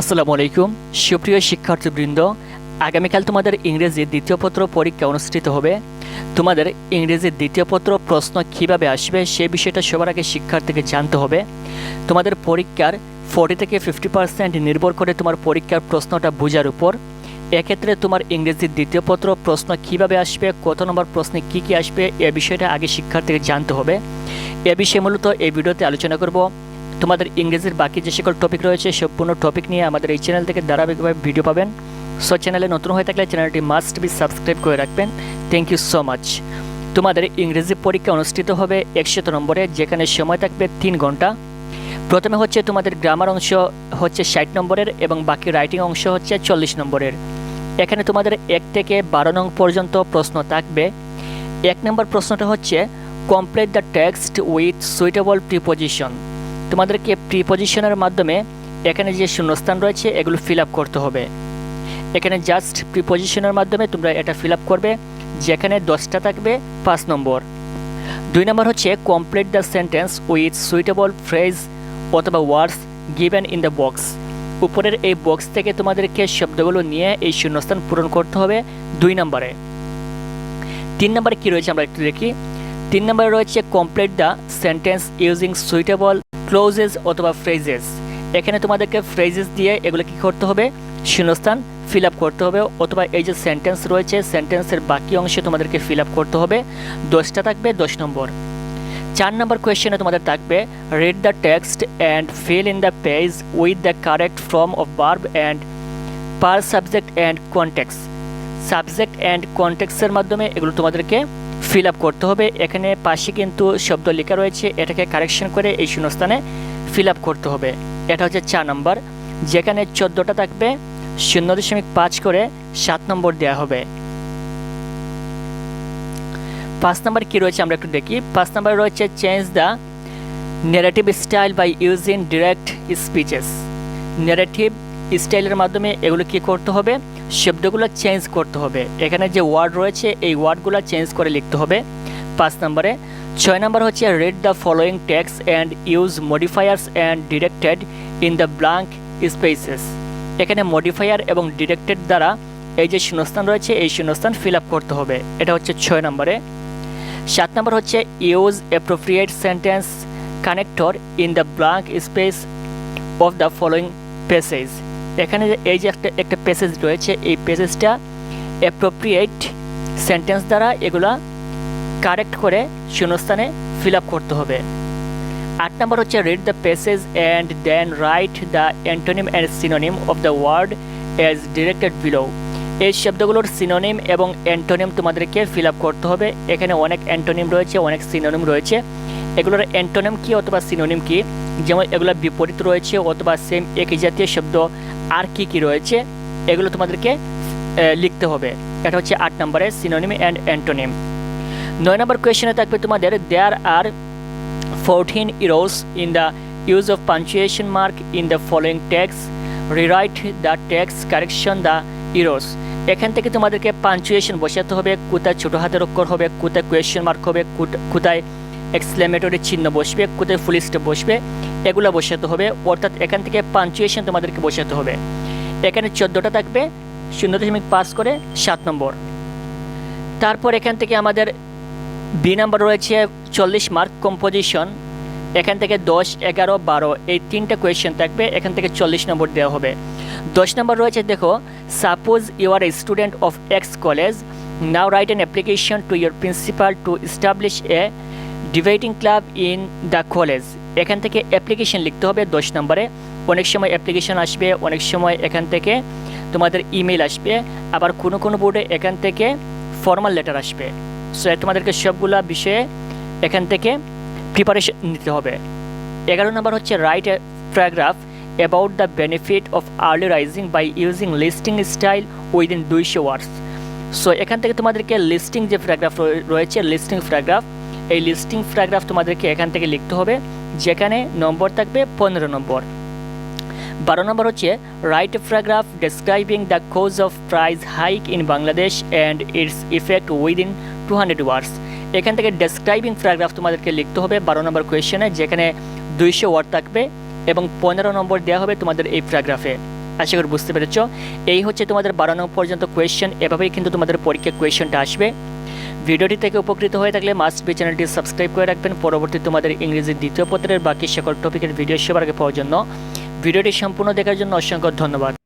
আসসালামু আলাইকুম। সুপ্রিয় শিক্ষার্থীবৃন্দ, আগামীকাল তোমাদের ইংরেজি দ্বিতীয় পত্র পরীক্ষা অনুষ্ঠিত হবে। তোমাদের ইংরেজি দ্বিতীয় পত্র প্রশ্ন কীভাবে আসবে সে বিষয়টা সবার আগে শিক্ষার্থীকে জানতে হবে। তোমাদের পরীক্ষার ফোর্টি থেকে ফিফটি পার্সেন্ট নির্ভর করে তোমার পরীক্ষার প্রশ্নটা বোঝার উপর। এক্ষেত্রে তোমার ইংরেজির দ্বিতীয় পত্র প্রশ্ন কীভাবে আসবে, কত নম্বর প্রশ্নে কি কি আসবে, এ বিষয়টা আগে শিক্ষার্থীকে জানতে হবে। এ বিষয়ে মূলত এই ভিডিওতে আলোচনা করব। তোমাদের ইংরেজির বাকি যে সকল টপিক রয়েছে, সম্পূর্ণ টপিক নিয়ে আমাদের এই চ্যানেল থেকে ধারাবাহিকভাবে ভিডিও পাবেন। সো চ্যানেলে নতুন হয়ে থাকলে চ্যানেলটি মাস্ট বি সাবস্ক্রাইব করে রাখবেন। থ্যাংক ইউ সো মাচ তোমাদের ইংরেজি পরীক্ষা অনুষ্ঠিত হবে একশত নম্বরে, যেখানে সময় থাকবে তিন ঘণ্টা। প্রথমে হচ্ছে তোমাদের গ্রামার অংশ হচ্ছে ষাট নম্বরের এবং বাকি রাইটিং অংশ হচ্ছে চল্লিশ নম্বরের। এখানে তোমাদের এক থেকে বারো নং পর্যন্ত প্রশ্ন থাকবে। এক নম্বর প্রশ্নটা হচ্ছে complete the text with suitable preposition তোমাদেরকে প্রিপোজিশনের মাধ্যমে এখানে যে শূন্যস্থান রয়েছে, এগুলো ফিল করতে হবে। এখানে জাস্ট প্রিপোজিশনের মাধ্যমে তোমরা এটা ফিল করবে, যেখানে দশটা থাকবে, পাঁচ নম্বর। দুই নম্বর হচ্ছে complete the sentence with suitable phrase অথবা words given in the box উপরের এই বক্স থেকে তোমাদেরকে শব্দগুলো নিয়ে এই শূন্যস্থান পূরণ করতে হবে দুই নম্বরে। তিন নম্বরে কী রয়েছে আমরা একটু দেখি। তিন নম্বরে রয়েছে complete the sentence using suitable clauses অথবা ফ্রেজেস এখানে তোমাদেরকে ফ্রেজেস দিয়ে এগুলো কী করতে হবে? শূন্যস্থান ফিল আপ করতে হবে অথবা এই যে সেন্টেন্স রয়েছে সেন্টেন্সের বাকি অংশে তোমাদেরকে ফিল আপ করতে হবে। দশটা থাকবে, দশ নম্বর। চার নম্বর কোয়েশ্চেনে তোমাদের থাকবে read the text and fill in the page with the correct form of verb and per subject and context subject and কনটেক্সের মাধ্যমে এগুলো তোমাদেরকে ফিল আপ করতে হবে। এখানে পাশে কিন্তু শব্দ লেখা রয়েছে। এটাকে কারেকশন করে এই শূন্যস্থানে ফিল আপ করতে হবে। এটা হচ্ছে চার নম্বর। যেখানে চোদ্দোটা থাকবে, শূন্য দশমিক পাঁচ করে সাত নম্বর দেওয়া হবে। পাঁচ নম্বর কী রয়েছে আমরা একটু দেখি। পাঁচ নম্বরে রয়েছে change the negative style by using direct speeches negative স্টাইলের মাধ্যমে এগুলো কি করতে হবে? শব্দগুলো চেঞ্জ করতে হবে। এখানে যে ওয়ার্ড রয়েছে, এই ওয়ার্ডগুলো চেঞ্জ করে লিখতে হবে। পাঁচ নম্বরে, ছয় নম্বর হচ্ছে read the following texts and use modifiers and directed in the blank spaces এখানে মডিফায়ার এবং ডিরেক্টেড দ্বারা এই যে শূন্যস্থান রয়েছে, এই শূন্যস্থান ফিল আপ করতে হবে। এটা হচ্ছে ছয় নম্বরে। সাত নম্বর হচ্ছে use appropriate sentence connector in the blank space of the following passage এখানে এই যে একটা একটা প্যাসেজ রয়েছে, এই প্যাসেজটা অ্যাপ্রোপ্রিয়েট সেন্টেন্স দ্বারা এগুলা কারেক্ট করে শূন্যস্থানে ফিল আপ করতে হবে। আট নম্বর হচ্ছে read the passage and then write the antonym and synonym of the word as directed below এই শব্দগুলোর সিনোনিম এবং অ্যান্টোনিম তোমাদেরকে ফিল আপ করতে হবে। এখানে অনেক অ্যান্টোনিম রয়েছে, অনেক সিনোনিম রয়েছে। এগুলোর অ্যান্টোনিম কী অথবা সিনোনিম কী? যেমন এগুলো বিপরীত রয়েছে অথবা সেম একই জাতীয় শব্দ আর কি কি রয়েছে, এগুলো তোমাদেরকে লিখতে হবে। এটা হচ্ছে আট নম্বরের সিনোনিম অ্যান্ড অ্যান্টোনিম নয় নম্বর কোয়েশনে থাকবে তোমাদের there are fourteen errors in the use of punctuation mark in the following text rewrite the text correction the errors এখান থেকে তোমাদেরকে পাঞ্চুয়েশন বসাতে হবে, কোথায় ছোটো হাতের অক্ষর হবে, কোথায় কোয়েশ্চেন মার্ক হবে কোথায় এক্সক্লেমেটরি চিহ্ন বসবে, কোথায় ফুল বসবে। এগুলো বসাতে হবে। অর্থাৎ এখান থেকে পাঞ্চুয়েশন তোমাদেরকে বসাতে হবে। এখানে চোদ্দোটা থাকবে, শূন্য দশমিক পাস করে সাত নম্বর। তারপর এখান থেকে আমাদের বি নাম্বার রয়েছে চল্লিশ মার্ক কম্পোজিশন এখান থেকে দশ, এগারো, বারো, এই তিনটা কোয়েশ্চেন থাকবে, এখান থেকে চল্লিশ নম্বর দেওয়া হবে। দশ নম্বর রয়েছে, দেখো suppose you are a student of X college now write an application to your principal to establish a debating club in the college এখান থেকে অ্যাপ্লিকেশন লিখতে হবে দশ নম্বরে। অনেক সময় অ্যাপ্লিকেশন আসবে, অনেক সময় এখান থেকে তোমাদের ইমেল আসবে। আবার কোনো কোনো বোর্ডে এখান থেকে ফর্মাল লেটার আসবে। সো তোমাদেরকে সবগুলা বিষয়ে এখান থেকে প্রিপারেশন নিতে হবে। এগারো নম্বর হচ্ছে write paragraph about the benefit of early rising by using listing style within দুইশো ওয়ার্ডস সো এখান থেকে তোমাদেরকে লিস্টিং যে প্যারাগ্রাফ রয়েছে লিস্টিং প্যারাগ্রাফ এই লিস্টিং প্যারাগ্রাফ তোমাদেরকে এখান থেকে লিখতে হবে, যেখানে নম্বর থাকবে পনেরো নম্বর। বারো নম্বর হচ্ছে write paragraph describing the cause of price hike in Bangladesh and its effect within two hundred words এখান থেকে ডেসক্রাইবিং প্যারাগ্রাফ তোমাদেরকে লিখতে হবে বারো নম্বর কোয়েশনে যেখানে দুইশো ওয়ার্ড থাকবে এবং পনেরো নম্বর দেওয়া হবে তোমাদের এই প্যারাগ্রাফে আশা করি বুঝতে পেরেছ। এই হচ্ছে তোমাদের বারো নম্বর পর্যন্ত কোয়েশ্চেন এভাবেই কিন্তু তোমাদের পরীক্ষা কোয়েশ্চেনটা আসবে। ভিডিওটি থেকে উপকৃত হয়ে থাকলে মাস্ট বি চ্যানেলটি সাবস্ক্রাইব করে রাখবেন। পরবর্তী তোমাদের ইংরেজি দ্বিতীয় পত্রের বাকি সকল টপিকের ভিডিও সবার আগে পাওয়ার জন্য। ভিডিওটি সম্পূর্ণ দেখার জন্য অসংখ্য ধন্যবাদ।